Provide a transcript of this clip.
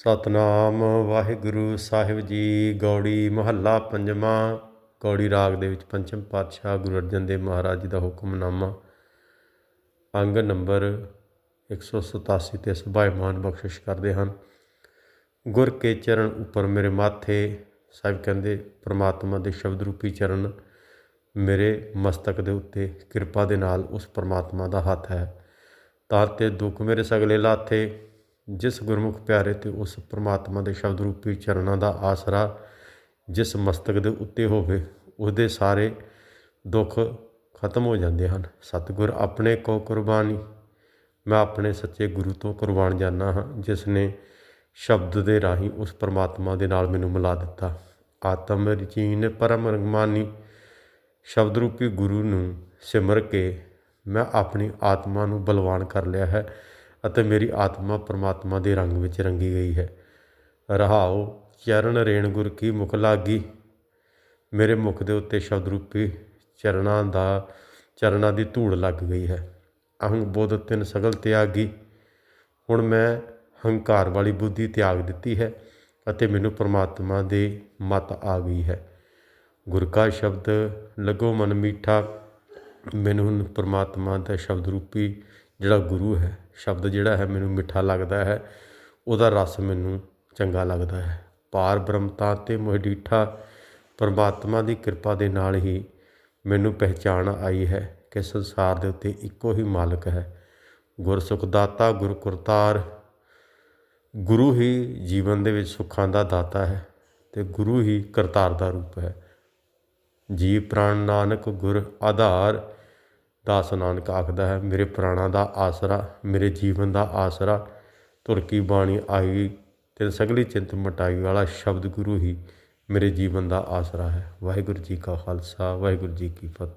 ਸਤਨਾਮ ਵਾਹਿਗੁਰੂ ਸਾਹਿਬ ਜੀ, ਗੌੜੀ ਮਹੱਲਾ ਪੰਜਵਾਂ, ਗੌੜੀ ਰਾਗ ਦੇ ਵਿੱਚ ਪੰਚਮ ਪਾਤਸ਼ਾਹ ਗੁਰੂ ਅਰਜਨ ਦੇਵ ਮਹਾਰਾਜ ਜੀ ਦਾ ਹੁਕਮਨਾਮਾ, ਅੰਗ ਨੰਬਰ 187 ਤੇ ਸੁਭਾਇਮਾਨ ਬਖਸ਼ਿਸ਼ ਕਰਦੇ ਹਨ। ਗੁਰ ਕੇ ਚਰਨ ਉੱਪਰ ਮੇਰੇ ਮਾਥੇ, ਸਾਹਿਬ ਕਹਿੰਦੇ, ਪ੍ਰਮਾਤਮਾ ਦੇ ਸ਼ਬਦ ਰੂਪੀ ਚਰਨ ਮੇਰੇ ਮਸਤਕ ਦੇ ਉੱਤੇ, ਕਿਰਪਾ ਦੇ ਨਾਲ ਉਸ ਪ੍ਰਮਾਤਮਾ ਦਾ ਹੱਥ ਹੈ। ਤਾਂ ਤੇ ਦੁੱਖ ਮੇਰੇ ਸਗਲੇ ਲਾਥੇ ਜਿਸ ਗੁਰਮੁਖ ਪਿਆਰੇ ਤੇ ਉਸ ਪ੍ਰਮਾਤਮਾ ਦੇ ਸ਼ਬਦ ਰੂਪੀ ਚਰਨਾਂ ਦਾ ਆਸਰਾ ਜਿਸ ਮਸਤਕ ਦੇ ਉੱਤੇ ਹੋਵੇ, ਉਹਦੇ ਸਾਰੇ ਦੁੱਖ ਖਤਮ ਹੋ ਜਾਂਦੇ ਹਨ। ਸਤਿਗੁਰ ਆਪਣੇ ਕੋ ਕੁਰਬਾਨੀ, ਮੈਂ ਆਪਣੇ ਸੱਚੇ ਗੁਰੂ ਤੋਂ ਕੁਰਬਾਨ ਜਾਣਾ ਹਾਂ ਜਿਸ ਨੇ ਸ਼ਬਦ ਦੇ ਰਾਹੀਂ ਉਸ ਪਰਮਾਤਮਾ ਦੇ ਨਾਲ ਮੈਨੂੰ ਮਿਲਾ ਦਿੱਤਾ। ਆਤਮ ਰਚੀਨ ਪਰਮ ਰਗਮਾਨੀ, ਸ਼ਬਦ ਰੂਪੀ ਗੁਰੂ ਨੂੰ ਸਿਮਰ ਕੇ ਮੈਂ ਆਪਣੀ ਆਤਮਾ ਨੂੰ ਬਲਵਾਨ ਕਰ ਲਿਆ ਹੈ। ਅਤੇ ਮੇਰੀ ਆਤਮਾ ਪਰਮਾਤਮਾ ਦੇ ਰੰਗ ਵਿੱਚ ਰੰਗੀ ਗਈ ਹੈ। ਰਹਾਉ ਚਰਨ ਰੇਣ ਗੁਰ ਕੀ ਮੁਖ ਲਾਗੀ? ਮੇਰੇ ਮੁਖ ਦੇ ਉੱਤੇ ਸ਼ਬਦ ਰੂਪੀ ਚਰਨਾਂ ਦਾ, ਚਰਨਾਂ ਦੀ ਧੂੜ ਲੱਗ ਗਈ ਹੈ। ਅਹੰਗ ਬੋਧ ਤਿੰਨ ਸਗਲ ਤਿਆਗੀ। ਹੁਣ ਮੈਂ ਹੰਕਾਰ ਵਾਲੀ ਬੁੱਧੀ ਤਿਆਗ ਦਿੱਤੀ ਹੈ ਅਤੇ ਮੈਨੂੰ ਪ੍ਰਮਾਤਮਾ ਦੇ ਮਤ ਆ ਗਈ ਹੈ। ਗੁਰ ਕਾ ਸ਼ਬਦ, ਲਗੋ ਮਨ ਮੀਠਾ। ਮੈਨੂੰ ਹੁਣ ਪ੍ਰਮਾਤਮਾ ਦਾ ਸ਼ਬਦ ਰੂਪੀ ਜਿਹੜਾ ਗੁਰੂ ਹੈ, ਸ਼ਬਦ ਜਿਹੜਾ ਹੈ ਮੈਨੂੰ ਮਿੱਠਾ ਲੱਗਦਾ ਹੈ, ਉਹਦਾ ਰਸ ਮੈਨੂੰ ਚੰਗਾ ਲੱਗਦਾ ਹੈ। ਪਾਰ ਬ੍ਰਹਮਤਾ ਤੇ ਮੋਹ ਡੀਠਾ, ਪ੍ਰਮਾਤਮਾ ਦੀ ਕਿਰਪਾ ਦੇ ਨਾਲ ਹੀ ਮੈਨੂੰ ਪਹਿਚਾਣ ਆਈ ਹੈ ਕਿ ਸੰਸਾਰ ਦੇ ਉੱਤੇ ਇੱਕੋ ਹੀ ਮਾਲਕ ਹੈ। ਗੁਰ ਦਾਤਾ, ਗੁਰ ਕਰਤਾਰ, ਗੁਰੂ ਹੀ ਜੀਵਨ ਦੇ ਵਿੱਚ ਸੁੱਖਾਂ ਦਾ ਦਾਤਾ ਹੈ ਤੇ ਗੁਰੂ ਹੀ ਕਰਤਾਰ ਦਾ ਰੂਪ ਹੈ। ਜੀਵ ਪ੍ਰਾਣ ਨਾਨਕ ਗੁਰ ਆਧਾਰ ਦਾਸ ਨਾਨਕ ਆਖਦਾ ਹੈ, ਮੇਰੇ ਪ੍ਰਾਣਾਂ ਦਾ ਆਸਰਾ, ਮੇਰੇ ਜੀਵਨ ਦਾ ਆਸਰਾ ਤੁਰ ਕੀ ਬਾਣੀ ਆਈ ਤੇ ਸਗਲੀ ਚਿੰਤ ਮਟਾਈ ਵਾਲਾ ਸ਼ਬਦ ਗੁਰੂ ਹੀ ਮੇਰੇ ਜੀਵਨ ਦਾ ਆਸਰਾ ਹੈ। ਵਾਹਿਗੁਰੂ ਜੀ ਕਾ ਖਾਲਸਾ, ਵਾਹਿਗੁਰੂ ਜੀ ਕੀ ਫਤਿਹ।